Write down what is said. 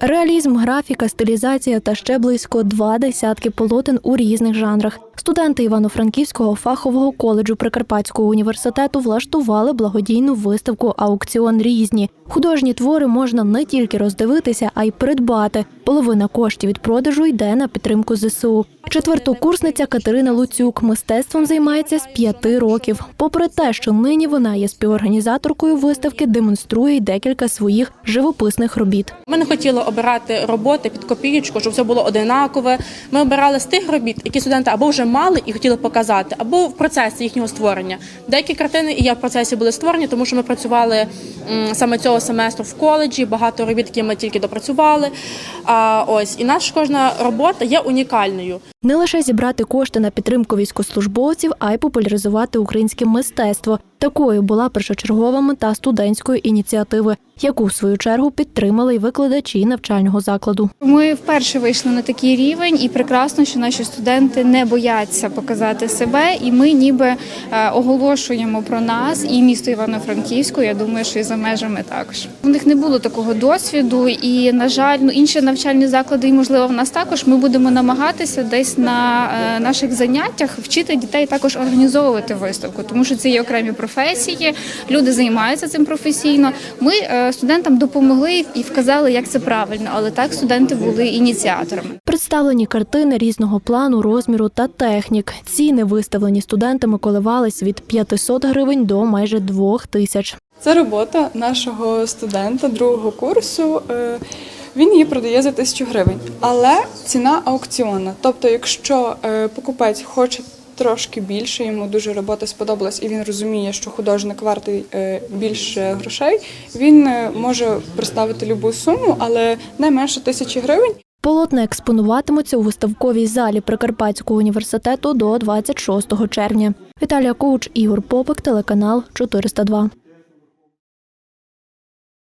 Реалізм, графіка, стилізація та ще близько два десятки полотен у різних жанрах. Студенти Івано-Франківського фахового коледжу Прикарпатського університету влаштували благодійну виставку Аукціон різні. Художні твори можна не тільки роздивитися, а й придбати. Половина коштів від продажу йде на підтримку ЗСУ. Четвертокурсниця Катерина Луцюк мистецтвом займається з п'яти років. Попри те, що нині вона є співорганізаторкою виставки, демонструє декілька своїх живописних робіт. Ми не хотіли обирати роботи під копієчку, щоб все було одинакове. Ми обирали з тих робіт, які студенти або вже мали і хотіли показати, або в процесі їхнього створення. Деякі картини і я в процесі були створені, тому що ми працювали саме цього семестру в коледжі. Багато робіт, які ми тільки допрацювали. А ось і наша кожна робота є унікальною. Не лише зібрати кошти на підтримку військовослужбовців, а й популяризувати українське мистецтво. Такою була першочергова мета студентської ініціативи, яку в свою чергу підтримали й викладачі навчального закладу. Ми вперше вийшли на такий рівень, і прекрасно, що наші студенти не бояться показати себе, і ми ніби е, оголошуємо про нас і місто Івано-Франківську. Я думаю, що і за межами також. У них не було такого досвіду, і на жаль, ну інші навчальні заклади, і можливо, в нас також. Ми будемо намагатися десь на е, наших заняттях вчити дітей також організовувати виставку, тому що це є окремі професії. Люди займаються цим професійно. Ми е, студентам допомогли і вказали, як це правильно, але так студенти були ініціаторами. Представлені картини різного плану, розміру та технік. Ціни, виставлені студентами, коливались від 500 гривень до майже 2 тисяч. Це робота нашого студента другого курсу. Е, Він її продає за тисячу гривень, але ціна аукціонна. Тобто, якщо е, покупець хоче трошки більше, йому дуже робота сподобалась, і він розуміє, що художник вартий е, більше грошей, він е, може представити любу суму, але не менше тисячі гривень. Полотна експонуватимуться у виставковій залі Прикарпатського університету до 26 червня. Віталія Коуч, Ігор Попик, телеканал 402.